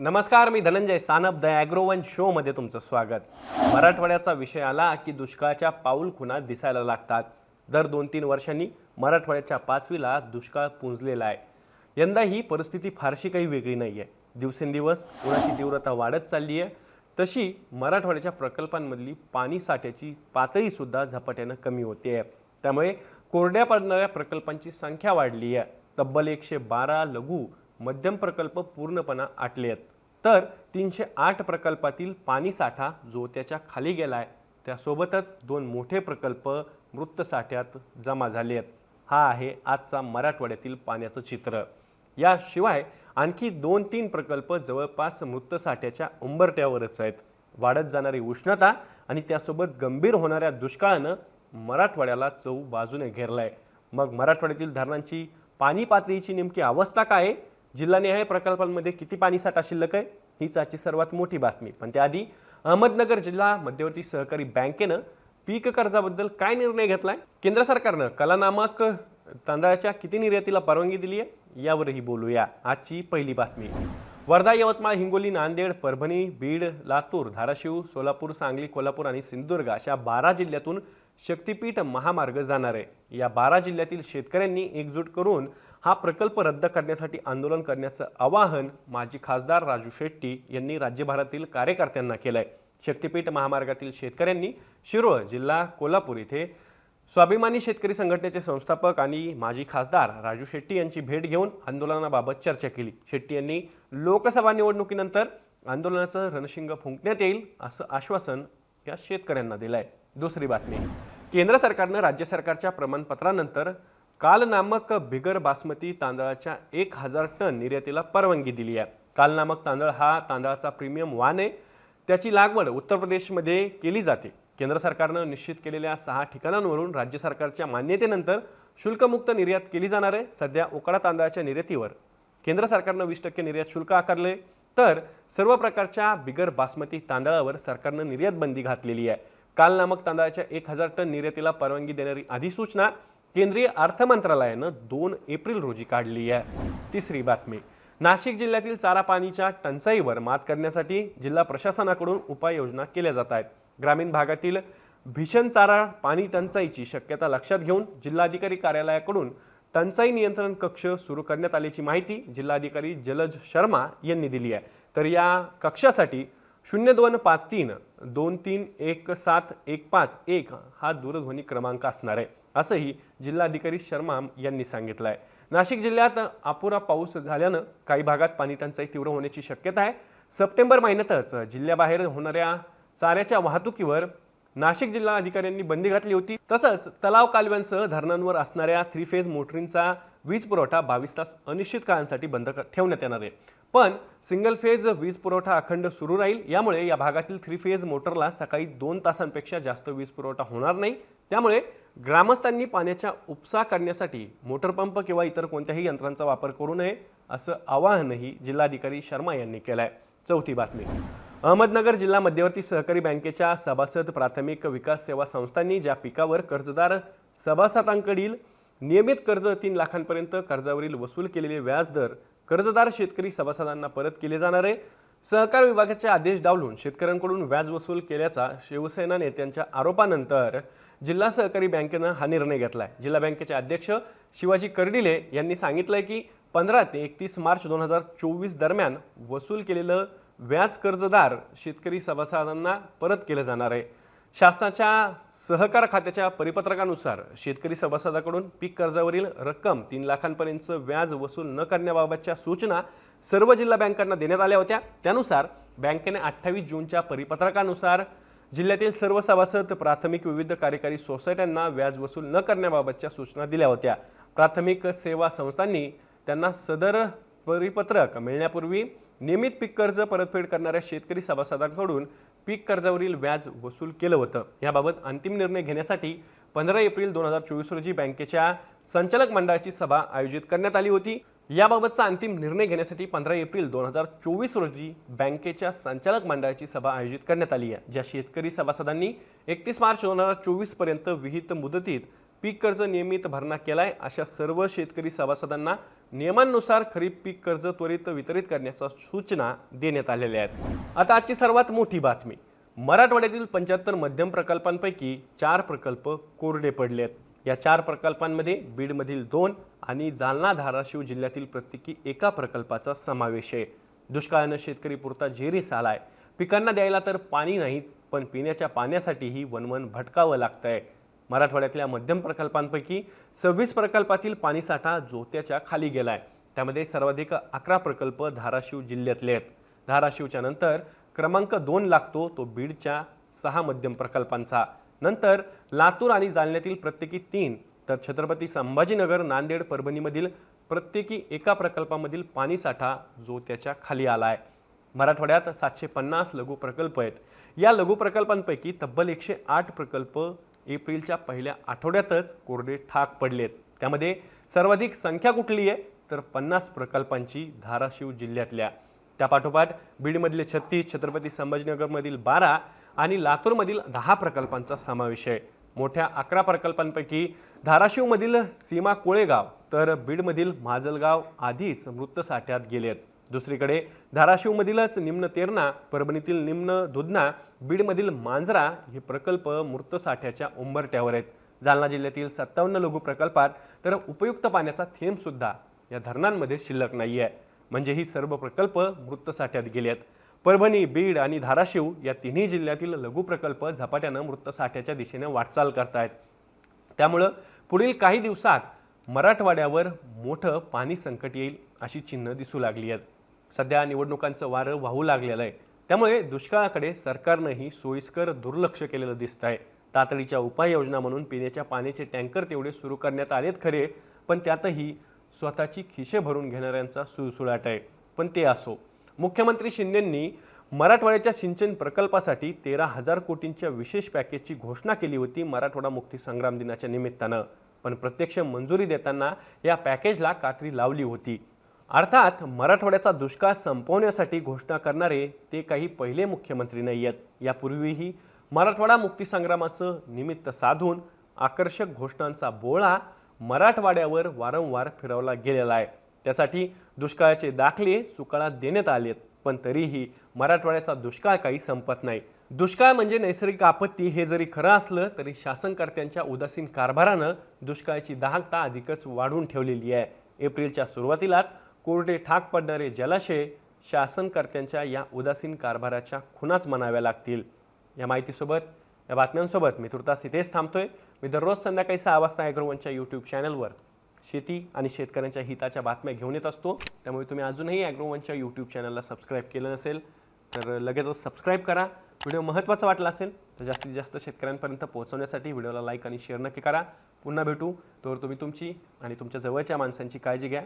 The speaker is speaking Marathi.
नमस्कार मी धनंजय सानप द ॲग्रोवन शोमध्ये तुमचं स्वागत. मराठवाड्याचा विषय आला की दुष्काळाच्या पाऊल खुणा दिसायला लागतात. दर दोन तीन वर्षांनी मराठवाड्याच्या पाचवीला दुष्काळ पुंजलेला आहे. यंदा ही परिस्थिती फारशी काही वेगळी नाही आहे दिवसेंदिवस उन्हाची तीव्रता वाढत चालली आहे तशी मराठवाड्याच्या प्रकल्पांमधली पाणी साठ्याची पातळीसुद्धा झपाट्यानं कमी होते आहे त्यामुळे कोरड्या पडणाऱ्या प्रकल्पांची संख्या वाढली आहे तब्बल एकशे बारा लघु मध्यम प्रकल्प पूर्णपणा आटले आहेत तर तीनशे आठ प्रकल्पातील पाणीसाठा जो त्याच्याखाली गेला आहे त्यासोबतच दोन मोठे प्रकल्प मृत साठ्यात जमा झाले आहेत. हा आहे आजचा मराठवाड्यातील पाण्याचं चित्र. याशिवाय आणखी दोन तीन प्रकल्प जवळपास मृत साठ्याच्या उंबरट्यावरच आहेत. वाढत जाणारी उष्णता आणि त्यासोबत गंभीर होणाऱ्या दुष्काळानं मराठवाड्याला चव बाजूने घेरलाय. मग मराठवाड्यातील धरणांची पाणी पातळीची नेमकी अवस्था काय आहे? जिल्हानिहाय प्रकल्पांमध्ये किती पाणी साठा शिल्लक आहे हीच आजची सर्वात मोठी बातमी. पण त्याआधी अहमदनगर जिल्हा मध्यवर्ती सहकारी बँकेनं पीक कर्जाबद्दल काय निर्णय घेतलाय? केंद्र सरकारनं कलानामक तांदळाच्या किती निर्यातीला परवानगी दिली आहे यावरही बोलूया. आजची पहिली बातमी. वर्धा यवतमाळ हिंगोली नांदेड परभणी बीड लातूर धाराशिव सोलापूर सांगली कोल्हापूर आणि सिंधुदुर्ग अशा बारा जिल्ह्यातून शक्तीपीठ महामार्ग जाणार आहे. या बारा जिल्ह्यातील शेतकऱ्यांनी एकजूट करून हा प्रकल्प रद्द करण्यासाठी आंदोलन करण्याचं आवाहन माजी खासदार राजू शेट्टी यांनी राज्यभरातील कार्यकर्त्यांना केलं आहे शक्तीपीठ महामार्गातील शेतकऱ्यांनी शिरोळ जिल्हा कोल्हापूर इथे स्वाभिमानी शेतकरी संघटनेचे संस्थापक आणि माजी खासदार राजू शेट्टी यांची भेट घेऊन आंदोलनाबाबत चर्चा केली. शेट्टी यांनी लोकसभा निवडणुकीनंतर आंदोलनाचं रणशिंग फुंकण्यात येईल असं आश्वासन या शेतकऱ्यांना दिलं आहे दुसरी बातमी. केंद्र सरकारनं राज्य सरकारच्या प्रमाणपत्रानंतर काल नामक बिगर बासमती तांदळाच्या एक हजार टन निर्यातीला परवानगी दिली आहे. काल नामक तांदळ हा तांदळाचा प्रीमियम वान आहे. त्याची लागवड उत्तर प्रदेशमध्ये केली जाते. केंद्र सरकारनं निश्चित केलेल्या सहा ठिकाणांवरून राज्य सरकारच्या मान्यतेनंतर शुल्कमुक्त निर्यात केली जाणार आहे. सध्या उकाडा तांदळाच्या निर्यातीवर केंद्र सरकारनं वीस टक्के निर्यात शुल्क आकारले. तर सर्व प्रकारच्या बिगर बासमती तांदळावर सरकारनं निर्यात बंदी घातलेली आहे. काल नामक तांदळाच्या एक हजार टन निर्यातीला परवानगी देणारी अधिसूचना केंद्रीय अर्थ मंत्रालयानं दोन एप्रिल रोजी काढली आहे. तिसरी बातमी. नाशिक जिल्ह्यातील चारा पाणीच्या टंचाईवर मात करण्यासाठी जिल्हा प्रशासनाकडून उपाययोजना केल्या जात आहेत. ग्रामीण भागातील भीषण चारा पाणी टंचाईची शक्यता लक्षात घेऊन जिल्हाधिकारी कार्यालयाकडून टंचाई नियंत्रण कक्ष सुरू करण्यात आल्याची माहिती जिल्हाधिकारी जलज शर्मा यांनी दिली आहे. तर या कक्षासाठी शून्य दोन पाच तीन दोन तीन एक सात एक पाच एक हा दूरध्वनी क्रमांक असणार आहे. असंही जिल्हाधिकारी शर्मा यांनी सांगितलं आहे नाशिक जिल्ह्यात अपुरा पाऊस झाल्यानं काही भागात पाणी टंचाई तीव्र होण्याची शक्यता आहे. सप्टेंबर महिन्यातच जिल्ह्याबाहेर होणाऱ्या चाऱ्याच्या वाहतुकीवर नाशिक जिल्हा अधिकाऱ्यांनी बंदी घातली होती. तसंच तलाव कालव्यांसह धरणांवर असणाऱ्या थ्री फेज मोटरींचा वीज पुरवठा बावीस तास अनिश्चित काळांसाठी बंद ठेवण्यात येणार आहे. पण सिंगल फेज वीज पुरवठा अखंड सुरू राहील. यामुळे या भागातील थ्री फेज मोटरला सकाळी दोन तासांपेक्षा जास्त वीज पुरवठा होणार नाही. त्यामुळे ग्रामस्थांनी पाण्याच्या उपसा करण्यासाठी मोटर पंप किंवा इतर कोणत्याही यंत्रांचा वापर करू नये असं आवाहनही जिल्हाधिकारी शर्मा यांनी केलं आहे चौथी बातमी. अहमदनगर जिल्हा मध्यवर्ती सहकारी बँकेच्या सभासद प्राथमिक विकास सेवा संस्थांनी ज्या पिकावर कर्जदार सभासदांकडील नियमित कर्ज तीन लाखांपर्यंत कर्जावरील वसूल केलेले व्याजदर कर्जदार शेतकरी सभासदांना परत केले जाणार आहे. सहकार विभागाचे आदेश डावलून शेतकऱ्यांकडून व्याज वसूल केल्याचा शिवसेना नेत्यांच्या आरोपानंतर जिल्हा सहकारी बँकेनं हा निर्णय घेतला आहे जिल्हा बँकेचे अध्यक्ष शिवाजी कर्डिले यांनी सांगितलंय की पंधरा ते एकतीस मार्च दोन हजार चोवीस दरम्यान वसूल केलेलं व्याज कर्जदार शेतकरी सभासदांना परत केलं जाणार आहे. शासनाच्या सहकार खात्याच्या परिपत्रकानुसार शेतकरी सभासदाकडून पीक कर्जावरील रक्कम तीन लाखांपर्यंतचं व्याज वसूल न करण्याबाबतच्या सूचना सर्व जिल्हा बँकांना देण्यात आल्या होत्या. त्यानुसार बँकेने अठ्ठावीस जूनच्या परिपत्रकानुसार जिल्ह्यातील सर्व सभासद प्राथमिक विविध कार्यकारी सोसायट्यांना व्याज वसूल न करण्याबाबतच्या सूचना दिल्या होत्या. प्राथमिक सेवा संस्थांनी त्यांना सदर परिपत्रक मिळण्यापूर्वी नियमित पीक कर्ज परतफेड करणाऱ्या शेतकरी सभासदांकडून पीक कर्जावरील व्याज वसूल केलं होतं. याबाबत अंतिम निर्णय घेण्यासाठी पंधरा एप्रिल दोन हजार चोवीस रोजी बँकेच्या संचालक मंडळाची सभा आयोजित करण्यात आली होती. याबाबतचा अंतिम निर्णय घेण्यासाठी पंधरा एप्रिल दोन हजार चोवीस रोजी बँकेच्या संचालक मंडळाची सभा आयोजित करण्यात आली आहे ज्या शेतकरी सभासदांनी एकतीस मार्च दोन हजार चोवीसपर्यंत विहित मुदतीत पीक कर्ज नियमित भरणा केलाय अशा सर्व शेतकरी सभासदांना नियमांनुसार खरीप पीक कर्ज त्वरित वितरित करण्याच्या सूचना देण्यात आलेल्या आहेत. आता आजची सर्वात मोठी बातमी. मराठवाड्यातील पंच्याहत्तर मध्यम प्रकल्पांपैकी चार प्रकल्प कोरडे पडले आहेत या चार प्रकल्पांमध्ये बीडमधील दोन आणि जालना धाराशिव जिल्ह्यातील प्रत्येकी एका प्रकल्पाचा समावेश आहे. दुष्काळानं शेतकरी पुरता जेरीस आलाय पिकांना द्यायला तर पाणी नाहीच पण पिण्याच्या पाण्यासाठीही वनवन भटकावं लागतंय. मराठवाड्यातल्या मध्यम प्रकल्पांपैकी सव्वीस प्रकल्पातील पाणीसाठा जोत्याच्या खाली गेला आहे त्यामध्ये सर्वाधिक अकरा प्रकल्प धाराशिव जिल्ह्यातले आहेत. धाराशिवच्या नंतर क्रमांक दोन लागतो तो बीडच्या सहा मध्यम प्रकल्पांचा. नंतर लातूर आणि जालन्यातील प्रत्येकी तीन तर छत्रपती संभाजीनगर नांदेड परभणीमधील प्रत्येकी एका प्रकल्पामधील पाणीसाठा जो त्याच्याखाली आला आहे मराठवाड्यात सातशे पन्नास लघु प्रकल्प आहेत. या लघु प्रकल्पांपैकी तब्बल एकशे आठ प्रकल्प एप्रिलच्या पहिल्या आठवड्यातच कोरडे ठाक पडलेत. त्यामध्ये सर्वाधिक संख्या कुठली आहे? तर पन्नास प्रकल्पांची धाराशिव जिल्ह्यातल्या. त्यापाठोपाठ बीडमधले छत्तीस छत्रपती संभाजीनगरमधील बारा आणि लातूरमधील दहा प्रकल्पांचा समावेश आहे. मोठ्या अकरा प्रकल्पांपैकी धाराशिवमधील सीमा कोळेगाव तर बीडमधील माजलगाव आधीच मृतसाठ्यात गेलेत दुसरीकडे धाराशिवमधीलच निम्न तेरणा परभणीतील निम्न दुधना बीडमधील मांजरा हे प्रकल्प मृतसाठ्याच्या उंबरट्यावर आहेत. जालना जिल्ह्यातील सत्तावन्न लघु प्रकल्पात तर उपयुक्त पाण्याचा थेंबसुद्धा या धरणांमध्ये शिल्लक नाही आहे म्हणजे ही सर्व प्रकल्प मृतसाठ्यात गेले आहेत. परभणी बीड आणि धाराशिव या तिन्ही जिल्ह्यातील लघु प्रकल्प झपाट्यानं मृतसाठ्याच्या दिशेने वाटचाल करतायत. त्यामुळं पुढील काही दिवसात मराठवाड्यावर मोठं पाणी संकट येईल अशी चिन्ह दिसू लागली आहेत सध्या निवडणुकांचं वारं वाहू लागलेलं आहे. त्यामुळे दुष्काळाकडे सरकारनंही सोयीस्कर दुर्लक्ष केलेलं दिसत आहे तातडीच्या उपाययोजना म्हणून पिण्याच्या पाण्याचे टँकर तेवढे सुरू करण्यात आलेत खरे पण त्यातही स्वतःची खिशे भरून घेणाऱ्यांचा सुळसुळाट आहे. पण ते असो. मुख्यमंत्री शिंदेंनी मराठवाड्याच्या सिंचन प्रकल्पासाठी तेरा हजार कोटींच्या विशेष पॅकेजची घोषणा केली होती मराठवाडा मुक्ती संग्राम दिनाच्या निमित्तानं. पण प्रत्यक्ष मंजुरी देताना या पॅकेजला कात्री लावली होती. अर्थात मराठवाड्याचा दुष्काळ संपवण्यासाठी घोषणा करणारे ते काही पहिले मुख्यमंत्री नाही आहेत यापूर्वीही मराठवाडा मुक्तीसंग्रामाचं निमित्त साधून आकर्षक घोषणांचा बोळा मराठवाड्यावर वारंवार फिरवला गेलेला आहे. त्यासाठी दुष्काळाचे दाखले सुकाळात देण्यात आलेत पण तरीही मराठवाड्याचा दुष्काळ काही संपत नाही. दुष्काळ म्हणजे नैसर्गिक आपत्ती हे जरी खरं असलं तरी शासनकर्त्यांच्या उदासीन कारभारानं दुष्काळाची दाहकता अधिकच वाढून ठेवलेली आहे. एप्रिलच्या सुरुवातीलाच कोरडे ठाक पडणारे जलाशय शासनकर्त्यांच्या या उदासीन कारभाराच्या खुनाच म्हणाव्या लागतील. या माहितीसोबत या बातम्यांसोबत मी तुर्तास इथेच थांबतोय. मी दररोज संध्याकाळी सहा वाजता ॲग्रोवनच्या यूट्यूब चॅनलवर शेती आणि शेतकऱ्यांच्या हिताच्या बातम्या घेऊन येत असतो. त्यामुळे तुम्ही अजूनही ॲग्रोवनच्या यूट्यूब चॅनलला सबस्क्राईब केलं नसेल तर लगेचच सबस्क्राईब करा. व्हिडिओ महत्त्वाचा वाटला असेल तर जास्तीत जास्त शेतकऱ्यांपर्यंत पोहोचवण्यासाठी व्हिडिओला लाईक आणि शेअर नक्की करा. पुन्हा भेटू. तोवर तुम्ही तुमची आणि तुमच्या जवळच्या माणसांची काळजी घ्या.